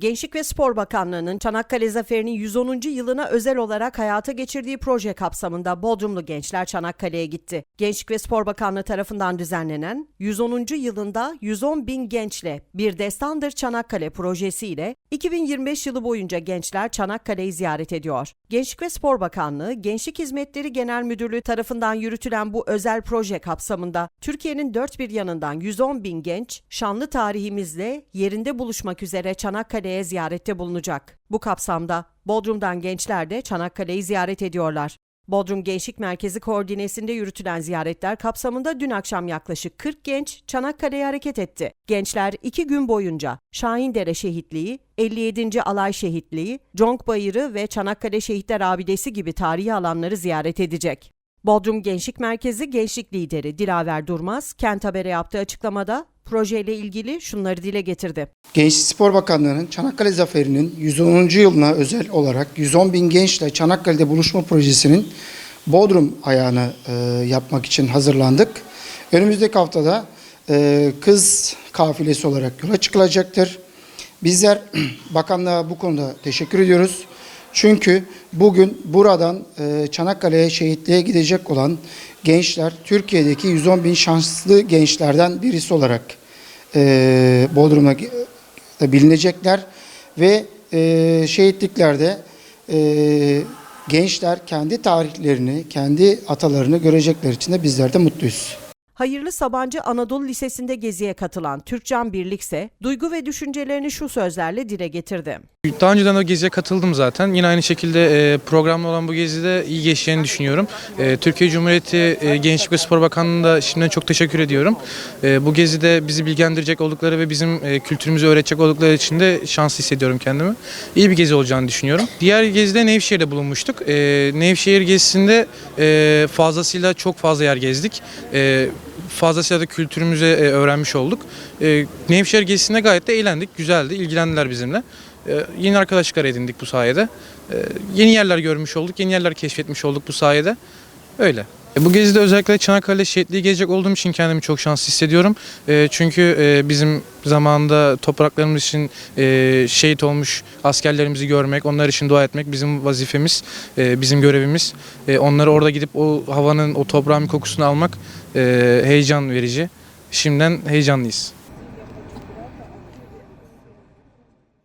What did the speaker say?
Gençlik ve Spor Bakanlığı'nın Çanakkale Zaferi'nin 110. yılına özel olarak hayata geçirdiği proje kapsamında Bodrumlu gençler Çanakkale'ye gitti. Gençlik ve Spor Bakanlığı tarafından düzenlenen 110. yılında 110 bin gençle bir destandır Çanakkale projesiyle 2025 yılı boyunca gençler Çanakkale'yi ziyaret ediyor. Gençlik ve Spor Bakanlığı, Gençlik Hizmetleri Genel Müdürlüğü tarafından yürütülen bu özel proje kapsamında Türkiye'nin dört bir yanından 110 bin genç şanlı tarihimizle yerinde buluşmak üzere Çanakkale'ye ziyarette bulunacak. Bu kapsamda Bodrum'dan gençler de Çanakkale'yi ziyaret ediyorlar. Bodrum Gençlik Merkezi koordinesinde yürütülen ziyaretler kapsamında dün akşam yaklaşık 40 genç Çanakkale'ye hareket etti. Gençler iki gün boyunca Şahindere Şehitliği, 57. Alay Şehitliği, Conk Bayırı ve Çanakkale Şehitler Abidesi gibi tarihi alanları ziyaret edecek. Bodrum Gençlik Merkezi Gençlik Lideri Dilaver Durmaz, Kent Haber'e yaptığı açıklamada projeyle ilgili şunları dile getirdi. Gençlik Spor Bakanlığı'nın Çanakkale Zaferi'nin 110. yılına özel olarak 110 bin gençle Çanakkale'de buluşma projesinin Bodrum ayağını e, yapmak için hazırlandık. Önümüzdeki haftada e, kız kafilesi olarak yola çıkılacaktır. Bizler bakanlığa bu konuda teşekkür ediyoruz. Çünkü bugün buradan e, Çanakkale'ye şehitliğe gidecek olan gençler Türkiye'deki 110 bin şanslı gençlerden birisi olarak e, Bodrum'a bilinecekler ve e, şehitliklerde e, gençler kendi tarihlerini, kendi atalarını görecekler için de bizler de mutluyuz. Hayırlı Sabancı Anadolu Lisesi'nde geziye katılan Türkcan Birlik ise duygu ve düşüncelerini şu sözlerle dile getirdi. Daha önceden de geziye katıldım zaten. Yine aynı şekilde e, programlı olan bu gezide iyi geçeceğini düşünüyorum. E, Türkiye Cumhuriyeti e, Gençlik ve Spor Bakanlığı'na şimdiden çok teşekkür ediyorum. Bu gezide bizi bilgilendirecek oldukları ve bizim kültürümüzü öğretecek oldukları için de şanslı hissediyorum kendimi. İyi bir gezi olacağını düşünüyorum. Diğer gezide Nevşehir'de bulunmuştuk. Nevşehir gezisinde fazlasıyla çok fazla yer gezdik. E, fazlasıyla da kültürümüzü e, öğrenmiş olduk. E, Nevşehir gezisinde gayet de eğlendik, güzeldi, ilgilendiler bizimle. Ee, yeni arkadaşlıklar edindik bu sayede. Ee, yeni yerler görmüş olduk, yeni yerler keşfetmiş olduk bu sayede. Öyle. E, Bu gezide özellikle Çanakkale şehitliği gezecek olduğum için kendimi çok şanslı hissediyorum. E, çünkü e, bizim zamanında topraklarımız için şehit olmuş askerlerimizi görmek, onlar için dua etmek bizim vazifemiz, bizim görevimiz. Onları orada gidip o havanın, o toprağın kokusunu almak heyecan verici. Şimdiden heyecanlıyız.